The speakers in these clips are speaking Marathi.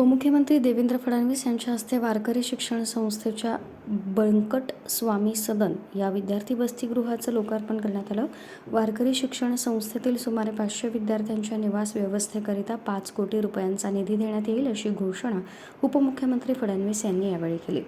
उपमुख्यमंत्री देवेंद्र फडणवीस यांच्या हस्ते वारकरी शिक्षण संस्थेच्या बळकट स्वामी सदन या विद्यार्थी वसतिगृहाचं लोकार्पण करण्यात आलं. वारकरी शिक्षण संस्थेतील सुमारे पाचशे विद्यार्थ्यांच्या निवास व्यवस्थेकरिता पाच कोटी रुपयांचा निधी देण्यात येईल अशी घोषणा उपमुख्यमंत्री फडणवीस यांनी यावेळी केली.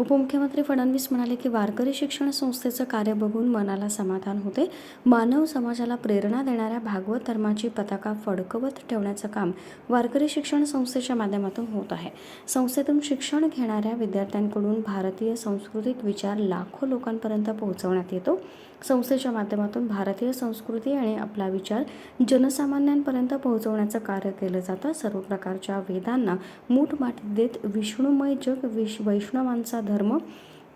उपमुख्यमंत्री फडणवीस म्हणाले की वारकरी शिक्षण संस्थेचं कार्य बघून मनाला समाधान होते. मानव समाजाला प्रेरणा देणाऱ्या भागवत धर्माची पताका फडकवत ठेवण्याचं काम वारकरी शिक्षण संस्थेच्या माध्यमातून होत आहे. संस्थेतून शिक्षण घेणाऱ्या विद्यार्थ्यांकडून भारतीय सांस्कृतिक विचार लाखो लोकांपर्यंत पोहोचवण्यात येतो. संस्थेच्या माध्यमातून भारतीय संस्कृती आणि आपला विचार जनसामान्यांपर्यंत पोहोचवण्याचं कार्य केलं जातं. सर्व प्रकारच्या वेदांना मूठ माठ देत विष्णुमय जग विश वैष्णवांचा धर्म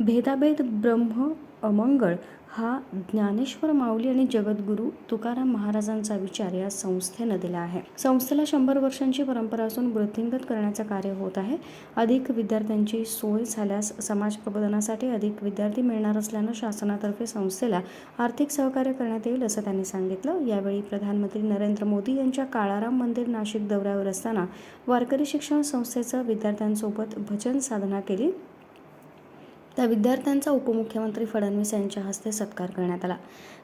भेदाभेद ब्रह्म अमंगळ हा ज्ञानेश्वर माऊली आणि जगद्गुरू तुकाराम महाराजांचा विचार या संस्थेनं दिला आहे. संस्थेला शंभर वर्षांची परंपरा असून वृद्धिंगत करण्याचं कार्य होत आहे. अधिक विद्यार्थ्यांची सोय झाल्यास समाज प्रबोधनासाठी अधिक विद्यार्थी मिळणार असल्यानं शासनातर्फे संस्थेला आर्थिक सहकार्य करण्यात येईल असं त्यांनी सांगितलं. यावेळी प्रधानमंत्री नरेंद्र मोदी यांच्या काळाराम मंदिर नाशिक दौऱ्यावर असताना वारकरी शिक्षण संस्थेचं विद्यार्थ्यांसोबत भजन साधना केली. त्या विद्यार्थ्यांचा उपमुख्यमंत्री फडणवीस यांच्या हस्ते सत्कार करण्यात आला.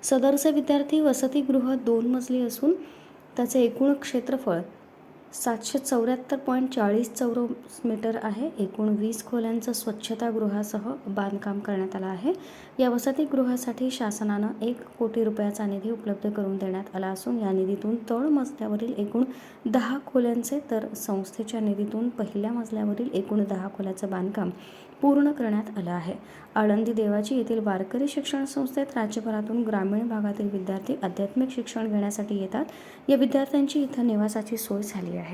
सदरचे विद्यार्थी वसतिगृह दोन मजली असून त्याचे एकूण क्षेत्रफळ सातशे चौऱ्याहत्तर पॉईंट चाळीस चौरस मीटर आहे. एकूण वीस खोल्यांचं स्वच्छतागृहासह बांधकाम करण्यात आलं आहे. या वसतिगृहासाठी शासनानं एक कोटी रुपयाचा निधी उपलब्ध करून देण्यात आला असून या निधीतून तळ मजल्यावरील एकूण दहा खोल्यांचे तर संस्थेच्या निधीतून पहिल्या मजल्यावरील एकूण दहा खोल्याचं बांधकाम पूर्ण करण्यात आलं आहे. आळंदी देवाची येथील वारकरी शिक्षण संस्थेत राज्यभरातून ग्रामीण भागातील विद्यार्थी आध्यात्मिक शिक्षण घेण्यासाठी येतात. या विद्यार्थ्यांची इथं निवासाची सोय झाली आहे.